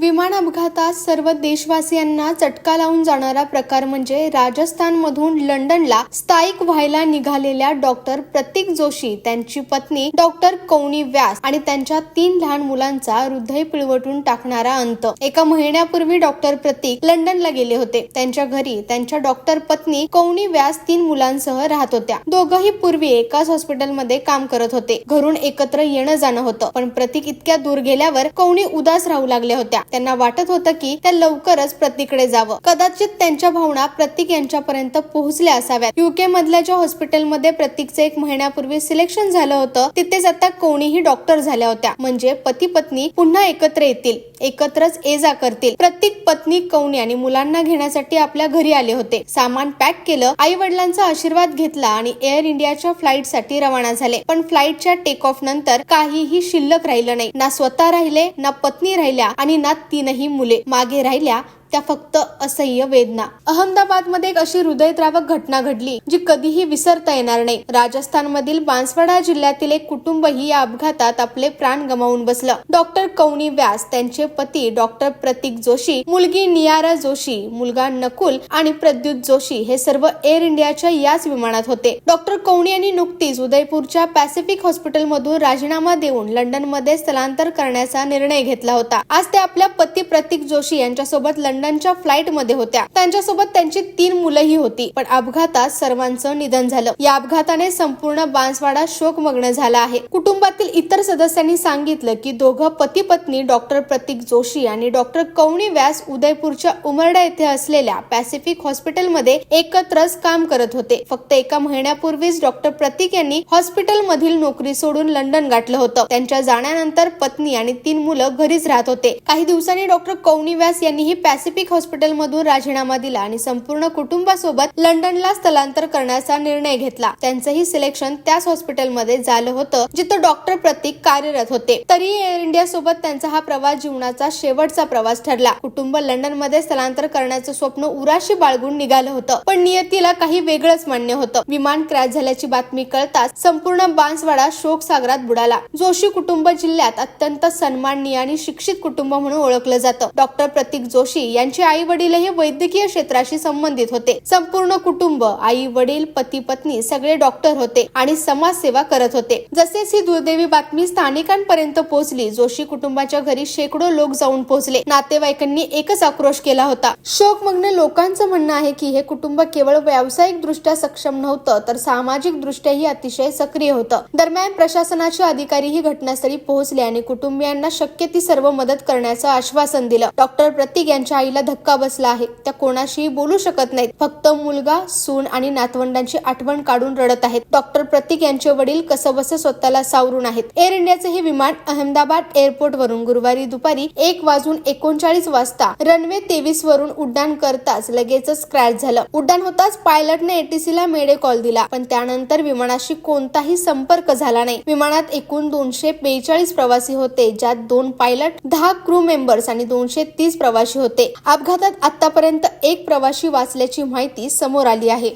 विमान अपघातात सर्व देशवासियांना चटका लावून जाणारा प्रकार म्हणजे राजस्थानमधून लंडनला स्थायिक व्हायला निघालेल्या डॉक्टर प्रतीक जोशी त्यांची पत्नी डॉक्टर कौनी व्यास आणि त्यांच्या तीन लहान मुलांचा हृदय पिळवटून टाकणारा अंत. एका महिन्यापूर्वी डॉक्टर प्रतीक लंडनला गेले होते. त्यांच्या घरी त्यांच्या डॉक्टर पत्नी कौनी व्यास तीन मुलांसह राहत होत्या. दोघंही पूर्वी एकाच हॉस्पिटलमध्ये काम करत होते. घरून एकत्र येणं जाणं होतं. पण प्रतीक इतक्या दूर गेल्यावर कौनी उदास राहू लागल्या होत्या. त्यांना वाटत होतं की त्या लवकरच प्रतीकडे जावं. कदाचित त्यांच्या भावना प्रतीक यांच्यापर्यंत पोहोचल्या असाव्यात. युके मधल्या ज्या हॉस्पिटलमध्ये प्रतीकचं एक महिन्यापूर्वी सिलेक्शन झालं होतं तिथेच आता कोणीही डॉक्टर झाल्या होत्या. म्हणजे पती पत्नी पुन्हा एकत्र येतील एकत्रच ये जा करतील. प्रत्येक पत्नी कौनी आणि मुलांना घेण्यासाठी आपल्या घरी आले होते. सामान पॅक केलं आई वडिलांचा आशीर्वाद घेतला आणि एअर इंडियाच्या फ्लाईटसाठी रवाना झाले. पण फ्लाईटच्या टेक ऑफ नंतर काहीही शिल्लक राहिलं नाही. ना स्वतः राहिले ना पत्नी राहिल्या आणि ना तीनही मुले. मागे राहिल्या त्या फक्त असह्य वेदना. अहमदाबादमध्ये एक अशी हृदयद्रावक घटना घडली जी कधीही विसरता येणार नाही. राजस्थान मधील बांसवाडा जिल्ह्यातील एक कुटुंबही या अपघातात आपले प्राण गमावून बसलं. डॉक्टर कौनी व्यास त्यांचे पती डॉक्टर प्रतीक जोशी मुलगी नियारा जोशी मुलगा नकुल आणि प्रद्युत जोशी हे सर्व एअर इंडियाच्या याच विमानात होते. डॉक्टर कौनी यांनी नुकतीच उदयपूरच्या पॅसिफिक हॉस्पिटल मधून राजीनामा देऊन लंडनमध्ये स्थलांतर करण्याचा निर्णय घेतला होता. आज ते आपल्या पती प्रति जोशी यांच्यासोबत लंडनच्या फ्लाईटमध्ये होत्या. त्यांच्यासोबत त्यांची तीन मुलंही होती. पण अपघातात सर्वांचं निधन झालं. या अपघाताने संपूर्ण बांसवाडा शोकमग्न झाला आहे. कुटुंबातील इतर सदस्यांनी सांगितलं की दोघं पती पत्नी डॉक्टर प्रतीक जोशी आणि डॉक्टर कवणी व्यास उदयपूरच्या उमरडा येथे असलेल्या पॅसिफिक हॉस्पिटलमध्ये एकत्रच काम करत होते. फक्त एका महिन्यापूर्वीच डॉक्टर प्रतीक यांनी हॉस्पिटल मधील नोकरी सोडून लंडन गाठलं होतं. त्यांच्या जाण्यानंतर पत्नी आणि तीन मुलं घरीच राहत होते. काही दिवसांनी डॉक्टर कौनी व्यास यांनीही पॅसिफिक हॉस्पिटल मधून राजीनामा दिला आणि संपूर्ण कुटुंबासोबत लंडनला स्थलांतर करण्याचा निर्णय घेतला. त्यांचंही सिलेक्शन त्याच हॉस्पिटलमध्ये झालं होतं जिथं डॉक्टर प्रतीक कार्यरत होते. तरी एअर इंडिया सोबत त्यांचा हा प्रवास जीवनाचा शेवटचा प्रवास ठरला. कुटुंब लंडनमध्ये स्थलांतर करण्याचं स्वप्न उराशी बाळगून निघालं होतं पण नियतीला काही वेगळंच मान्य होतं. विमान क्रॅश झाल्याची बातमी कळताच संपूर्ण बांसवाडा शोक सागरात बुडाला. जोशी कुटुंब जिल्ह्यात अत्यंत सन्माननीय आणि शिक्षित कुटुंब म्हणून ओळखलं जातं. डॉक्टर प्रतीक जोशी यांचे आई वडीलही वैद्यकीय क्षेत्राशी संबंधित होते. संपूर्ण कुटुंब आई वडील पती पत्नी सगळे डॉक्टर होते आणि समाजसेवा करत होते. जसेच ही दुर्दैवी बातमी स्थानिकांपर्यंत पोहोचली जोशी कुटुंबाच्या घरी शेकडो लोक जाऊन पोहोचले. नातेवाईकांनी एकच आक्रोश केला होता. शोकमग्न लोकांचं म्हणणं आहे की हे कुटुंब केवळ व्यावसायिक दृष्ट्या सक्षम नव्हतं तर सामाजिक दृष्ट्याही अतिशय सक्रिय होतं. दरम्यान प्रशासनाचे अधिकारी ही घटनास्थळी पोहोचले आणि कुटुंबियांना शक्य ती सर्व मदत करण्याचं आश्वासन दिलं. डॉक्टर प्रतीक यांच्या आईला धक्का बसला आहे. त्या कोणाशीही बोलू शकत नाहीत. फक्त मुलगा सून आणि नातवंडांची आठवण काढून रडत आहेत. डॉक्टर प्रतीक यांचे वडील कसबस स्वतःला सावरून आहेत. एअर इंडियाचे हे विमान अहमदाबाद एअरपोर्ट वरून गुरुवारी दुपारी एक वाजून एकोणचाळीस वाजता रनवे तेवीस वरून उड्डाण करताच लगेचच क्रॅश झालं. उड्डाण होताच पायलटने एटीसी ला मेडे कॉल दिला पण त्यानंतर विमानाशी कोणताही संपर्क झाला नाही. विमानात एकूण दोनशे बेचाळीस प्रवासी होते ज्यात दोन पायलट दहा क्रू मेंबर्स आणि दोनशे तीस प्रवासी होते. अपघातात आतापर्यंत एक प्रवासी वाचल्याची माहिती समोर आली आहे.